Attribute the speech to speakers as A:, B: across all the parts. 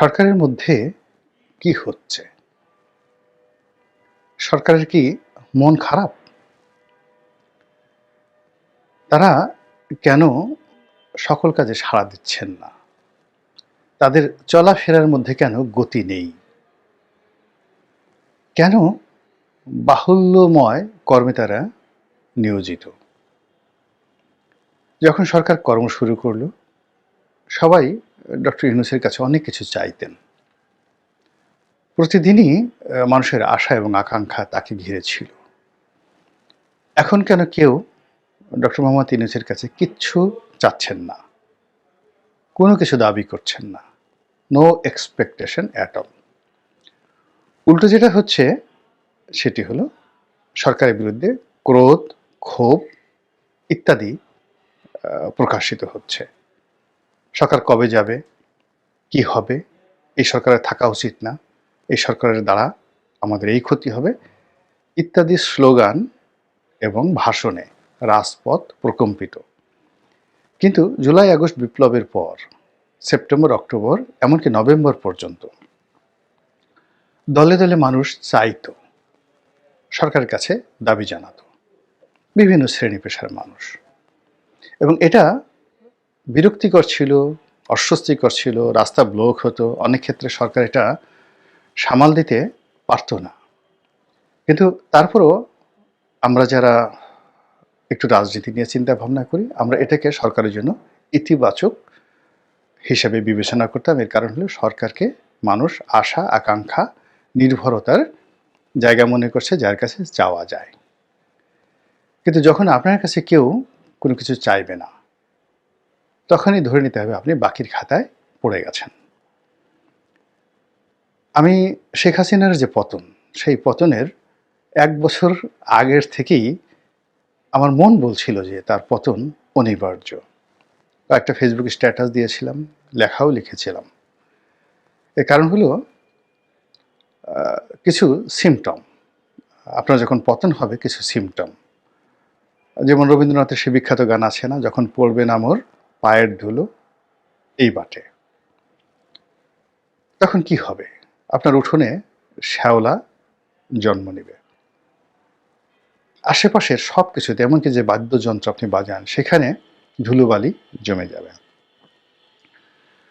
A: সরকারের মধ্যে কি হচ্ছে? সরকারের কি মন খারাপ? তারা কেন সকল কাজে সাড়া দিচ্ছেন না? তাদের চলাফেরার মধ্যে কেন গতি নেই? কেন বাহুল্যময় কর্মে তারা নিয়োজিত? যখন সরকার কর্ম শুরু করল সবাই ডক্টর ইউনুসের কাছে অনেক কিছু চাইতেন। প্রতিদিনই মানুষের আশা এবং আকাঙ্ক্ষা তাকে ঘিরে ছিল। এখন কেন কেউ ডক্টর মোহাম্মদ ইউনুসের কাছে কিচ্ছু চাচ্ছেন না? কোনো কিছু দাবি করছেন না। নো এক্সপেকটেশন অ্যাট অল উল্টো যেটা হচ্ছে, সেটি হলো সরকারের বিরুদ্ধে ক্রোধ, ক্ষোভ ইত্যাদি প্রকাশিত হচ্ছে। সরকার কবে যাবে? কি হবে? এই সরকারের থাকা উচিত না। এই সরকারের দ্বারা আমাদের এই ক্ষতি হবে। ইত্যাদি স্লোগান এবং ভাষণে রাজপথ প্রকম্পিত। কিন্তু জুলাই, আগস্ট বিপ্লবের পর, সেপ্টেম্বর, অক্টোবর, এমনকি নভেম্বর পর্যন্ত দলে দলে মানুষ চাইতো, সরকারের কাছে দাবি জানাতো। বিভিন্ন শ্রেণি পেশার মানুষ। এবং এটা বিরক্তিকর ছিল, অস্বস্তিকর ছিল, রাস্তা ব্লক হতো, অনেক ক্ষেত্রে সরকার এটা সামাল দিতে পারতো না। কিন্তু তারপরও আমরা যারা একটু রাজনীতি নিয়ে চিন্তা ভাবনা করি, আমরা এটাকে সরকারের জন্য ইতিবাচক হিসেবে বিবেচনা করতাম। এর কারণ হলো সরকারকে মানুষ আশা, আকাঙ্ক্ষা, নির্ভরতার জায়গা মনে করছে যার কাছে যাওয়া যায়। কিন্তু যখন আপনার কাছে কেউ কোনো কিছু চাইবে না তখনই ধরে নিতে হবে আপনি বাকির খাতায় পড়ে গেছেন। আমি শেখ হাসিনার যে পতন, সেই পতনের এক বছর আগের থেকেই আমার মন বলছিল যে তার পতন অনিবার্য। একটা ফেসবুক স্ট্যাটাস দিয়েছিলাম, লেখাও লিখেছিলাম। এর কারণ হলো কিছু সিমটম আপনার যখন পতন হবে, কিছু সিমটম যেমন রবীন্দ্রনাথের সে বিখ্যাত গান আছে না, যখন পড়বে না মোর পায়ের ধুলো এই বাটে। তখন কি হবে? আপনার উঠোনে শ্যাওলা জন্ম নেবে। আশেপাশের সব কিছুতে এমনকি যে বাদ্যযন্ত্র আপনি বাজান, সেখানে ধুলোবালি জমে যাবে।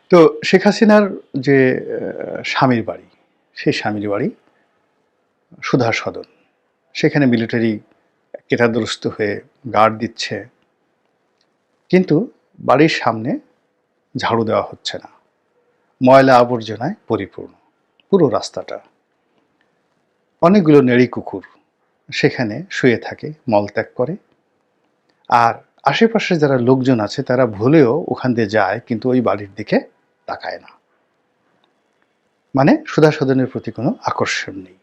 A: তো শেখ হাসিনার যে স্বামীর বাড়ি, সেই স্বামীর বাড়ি সুধা সদন। সেখানে মিলিটারি কেটাদুরস্ত হয়ে গার্ড দিচ্ছে। কিন্তু বাড়ির সামনে ঝাড়ু দেওয়া হচ্ছে না। ময়লা আবর্জনায় পরিপূর্ণ। পুরো রাস্তাটা। অনেকগুলো নেড়ি কুকুর সেখানে শুয়ে থাকে মলত্যাগ করে। আর আশেপাশে যারা লোকজন আছে, তারা ভুলেও ওখান দিয়ে যায়, কিন্তু ওই বাড়ির দিকে তাকায় না। মানে সুধা সদনের প্রতি কোনো আকর্ষণ নেই।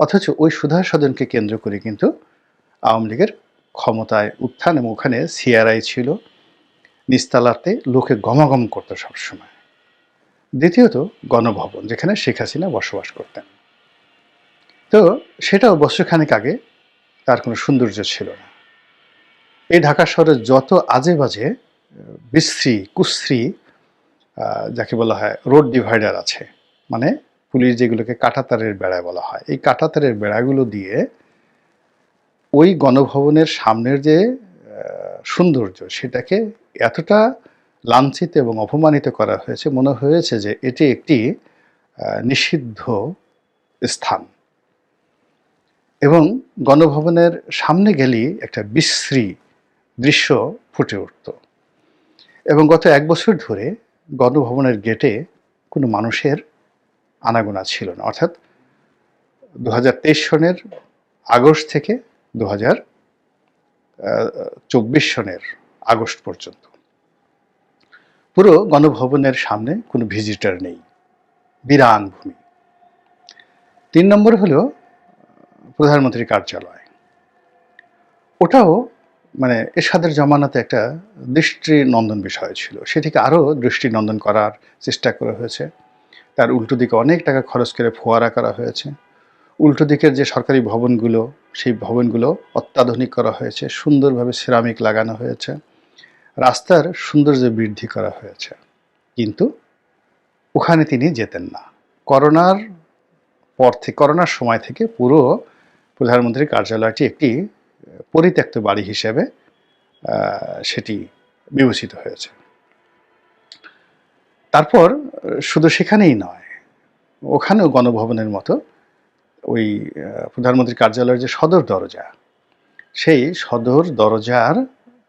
A: অথচ ওই সুধা সদনকে কেন্দ্র করে কিন্তু আওয়ামী লীগের ক্ষমতায় উত্থান এবং ওখানে সিআরআই ছিল। নিস্তালাতে লোকে গমাগম করতো সবসময়। দ্বিতীয়ত, গণভবন, যেখানে শেখ হাসিনা বসবাস করতেন। তো সেটাও বছরখানেক আগে তার কোনো সৌন্দর্য ছিল না। এই ঢাকা শহরে যত আজে বাজে বিশ্রী, কুশ্রী যাকে বলা হয়, রোড ডিভাইডার আছে মানে পুলিশ যেগুলোকে কাঁটাতারের বেড়ায় বলা হয়, এই কাঁটাতারের বেড়াগুলো দিয়ে ওই গণভবনের সামনের যে সৌন্দর্য, সেটাকে এতটা লাঞ্ছিত এবং অপমানিত করা হয়েছে, মনে হয়েছে যে এটি একটি নিষিদ্ধ স্থান। এবং গণভবনের সামনে গেলেই একটা বিশ্রী দৃশ্য ফুটে উঠত। এবং গত এক বছর ধরে গণভবনের গেটে কোনো মানুষের আনাগোনা ছিল না। অর্থাৎ দু হাজার তেইশ সনের আগস্ট থেকে দু হাজার চব্বিশ সনের আগস্ট পর্যন্ত। পুরো গণভবনের সামনে কোনো ভিজিটার নেই, বিরান ভূমি। তিন নম্বর হলো প্রধানমন্ত্রীর কার্যালয়। ওটাও মানে এরশাদের জমানাতে একটা দৃষ্টিনন্দন বিষয় ছিল। সেটিকে আরও দৃষ্টিনন্দন করার চেষ্টা করা হয়েছে। তার উল্টো দিকে অনেক টাকা খরচ করে ফোয়ারা করা হয়েছে। উল্টো দিকের যে সরকারি ভবনগুলো, সেই ভবনগুলো অত্যাধুনিক করা হয়েছে, সুন্দরভাবে সিরামিক লাগানো হয়েছে। রাস্তার সৌন্দর্য বৃদ্ধি করা হয়েছে। কিন্তু ওখানে তিনি যেতেন না। করোনার পর থেকে করোনার সময় থেকে পুরো প্রধানমন্ত্রীর কার্যালয়টি একটি পরিত্যক্ত বাড়ি হিসেবে সেটি বিবেচিত হয়েছে। তারপর, শুধু সেখানেই নয়, ওখানেও গণভবনের মতো ওই প্রধানমন্ত্রীর কার্যালয়ের যে সদর দরজা, সেই সদর দরজার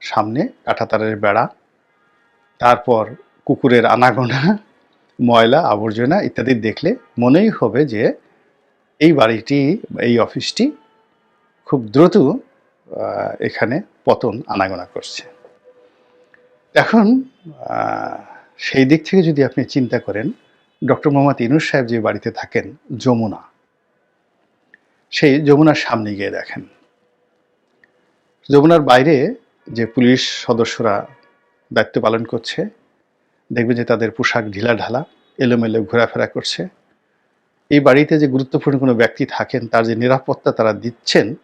A: সামনে কাঁটাতারের বেড়া, তারপর কুকুরের আনাগোনা, ময়লা, আবর্জনা ইত্যাদি দেখলে মনেই হবে যে এই বাড়িটি, এই অফিসটি খুব দ্রুত এখানে পতন আনাগোনা করছে। এখন সেই দিক থেকে যদি আপনি চিন্তা করেন, ডক্টর মোহাম্মদ ইনুস সাহেব যে বাড়িতে থাকেন, যমুনা সেই যমুনার সামনে গিয়ে দেখেন। যমুনার বাইরে যে পুলিশ সদস্যরা দায়িত্ব পালন করছে, দেখবে যে তাদের পোশাক ঢিলা ঢালা, এলোমেলো ঘোরাফেরা করছে। এই বাড়িতে যে গুরুত্বপূর্ণ কোনো ব্যক্তি থাকেন, তার যে নিরাপত্তা তারা দিচ্ছেন,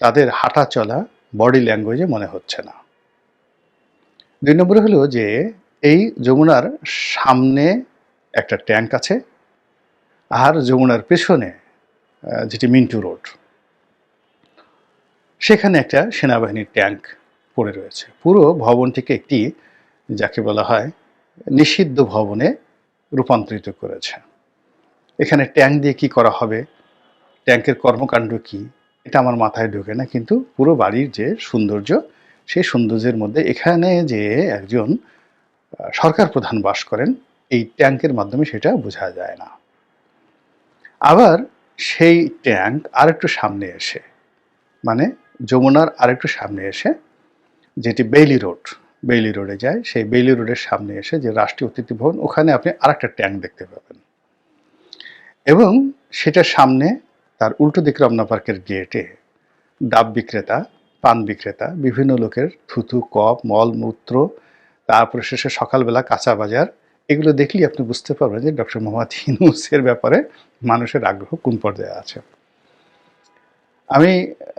A: তাদের হাঁটা চলা বডি ল্যাঙ্গুয়েজে মনে হচ্ছে না। দুই নম্বরে হলো যে, এই যমুনার সামনে একটা ট্যাঙ্ক আছে, আর যমুনার পেছনে যেটি মিন্টু রোড। সেখানে একটা সেনাবাহিনীর ট্যাঙ্ক পড়ে রয়েছে। পুরো ভবনটিকে একটি, যাকে বলা হয়, নিষিদ্ধ ভবনে রূপান্তরিত করেছে। এখানে ট্যাঙ্ক দিয়ে কি করা হবে? ট্যাঙ্কের কর্মকাণ্ড কি? এটা আমার মাথায় ঢোকে না, কিন্তু পুরো বাড়ির যে সৌন্দর্য, সেই সৌন্দর্যের মধ্যে এখানে যে একজন সরকার প্রধান বাস করেন, এই ট্যাঙ্কের মাধ্যমে সেটা বোঝা যায় না। আবার সেই ট্যাঙ্ক আরেকটু সামনে এসে মানে যমুনার আরেকটু সামনে এসে, যেটি বেইলি রোড, বেইলি রোডে যায়, সেই বেইলি রোডের সামনে এসে যে রাষ্ট্রীয় অতিথি ভবন, ওখানে আপনি আরেকটা ট্যাঙ্ক দেখতে পাবেন। এবং সেটার সামনে তার উল্টো দিক রমনা পার্কের গেটে ডাব বিক্রেতা, পান বিক্রেতা, বিভিন্ন লোকের থুতু কপ মল মূত্র তারপরে শেষে সকালবেলা কাঁচা বাজার এগুলো দেখলেই আপনি বুঝতে পারবেন যে ডক্টর মোহাম্মদ ইউনুসের ব্যাপারে মানুষের আগ্রহ কোন পর্যায়ে আছে। আমি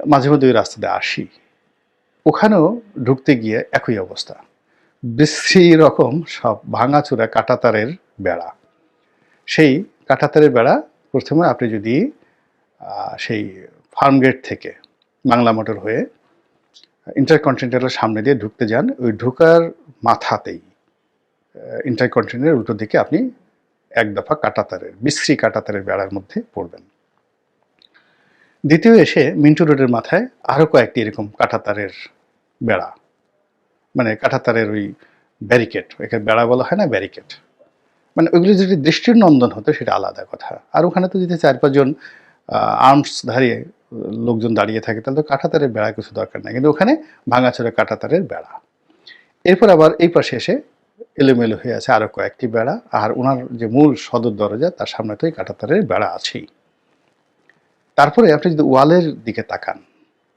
A: মাঝে মধ্যে ওই রাস্তাতে আসি। ওখানেও ঢুকতে গিয়ে একই অবস্থা। বিশ্রী রকম সব ভাঙাচুরা কাটাতারের বেড়া। সেই কাটাতারের বেড়া প্রথমে আপনি যদি সেই ফার্ম গেট থেকে বাংলা মোটর হয়ে ইন্টারকন্টিনেন্টালের সামনে দিয়ে ঢুকতে যান, ওই ঢুকার মাথাতেই ইন্টারকন্টিনেন্টালের উল্টো দিকে আপনি এক দফা কাটাতারের, বিশ্রী কাটাতারের বেড়ার মধ্যে পড়বেন। দ্বিতীয় এসে মিন্টু রোডের মাথায় আরও কয়েকটি এরকম কাঁটাতারের বেড়া। মানে কাঁটাতারের ওই ব্যারিকেড এখানে বেড়া বলা হয় না ব্যারিকেড মানে ওইগুলো যদি দৃষ্টির নন্দন হতো, সেটা আলাদা কথা। আর ওখানে তো যদি চার পাঁচজন আর্মস ধারিয়ে লোকজন দাঁড়িয়ে থাকে, তাহলে তো কাঁটাতারের বেড়া কিছু দরকার নাই। কিন্তু ওখানে ভাঙাচোরা কাঁটাতারের বেড়া। এরপর আবার এই পাশে এসে এলোমেলো হয়ে আছে আরও কয়েকটি বেড়া। আর ওনার যে মূল সদর দরজা, তার সামনে তো এই কাঁটাতারের বেড়া আছেই। তারপরে আপনি যদি ওয়ালের দিকে তাকান,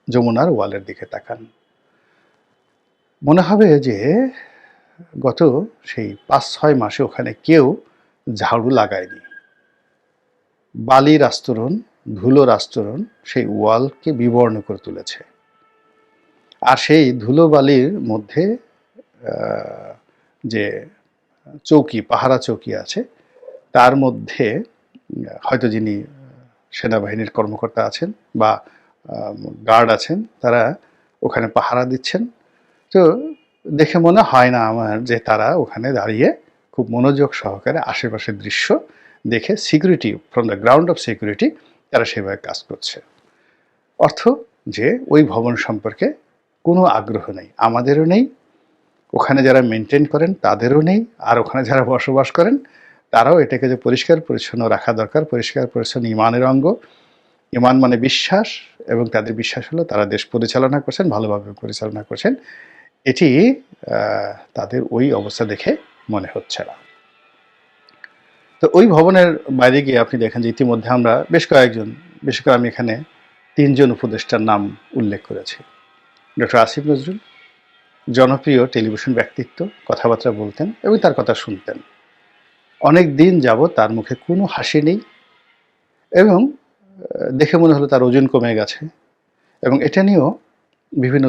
A: যমুনার ওয়ালের দিকে তাকান, মনে হবে যে গত সেই পাঁচ, ছয় মাসে ওখানে কেউ ঝাড়ু লাগায়নি। বালির আস্তরণ, ধুলোর আস্তরণ সেই ওয়ালকে বিবর্ণ করে তুলেছে। আর সেই ধুলো বালির মধ্যে যে চৌকি, পাহারা চৌকি আছে, তার মধ্যে, হয়তো যিনি সেনাবাহিনীর কর্মকর্তা আছেন বা গার্ড আছেন, তারা ওখানে পাহারা দিচ্ছেন। তো দেখে মনে হয় না আমার যে তারা ওখানে দাঁড়িয়ে খুব মনোযোগ সহকারে আশেপাশের দৃশ্য দেখে security from the ground of security তারা সেভাবে কাজ করছে। অর্থ যে, ওই ভবন সম্পর্কে কোনো আগ্রহ নেই, আমাদেরও নেই ওখানে যারা মেনটেন করেন, তাদেরও নেই। আর ওখানে যারা বসবাস করেন, তারাও এটাকে যে পরিষ্কার পরিচ্ছন্ন রাখা দরকার, পরিষ্কার পরিচ্ছন্ন ইমানের অঙ্গ। ইমান মানে বিশ্বাস এবং তাদের বিশ্বাস হলো তারা দেশ পরিচালনা করছেন, ভালোভাবে পরিচালনা করছেন। এটি তাদের ওই অবস্থা দেখে মনে হচ্ছে না। তো ওই ভবনের বাইরে গিয়ে আপনি দেখেন যে ইতিমধ্যে আমরা বেশ কয়েকজন, বেশ করে আমি এখানে তিনজন উপদেষ্টার নাম উল্লেখ করেছি। ডক্টর আসিফ নজরুল জনপ্রিয় টেলিভিশন ব্যক্তিত্ব, কথাবার্তা বলতেন এবং তার কথা শুনতেন। অনেক দিন যাব তার মুখে কোনো হাসি নেই এবং দেখে মনে হলো তার ওজন কমে গেছে এবং এটা নিয়েও বিভিন্ন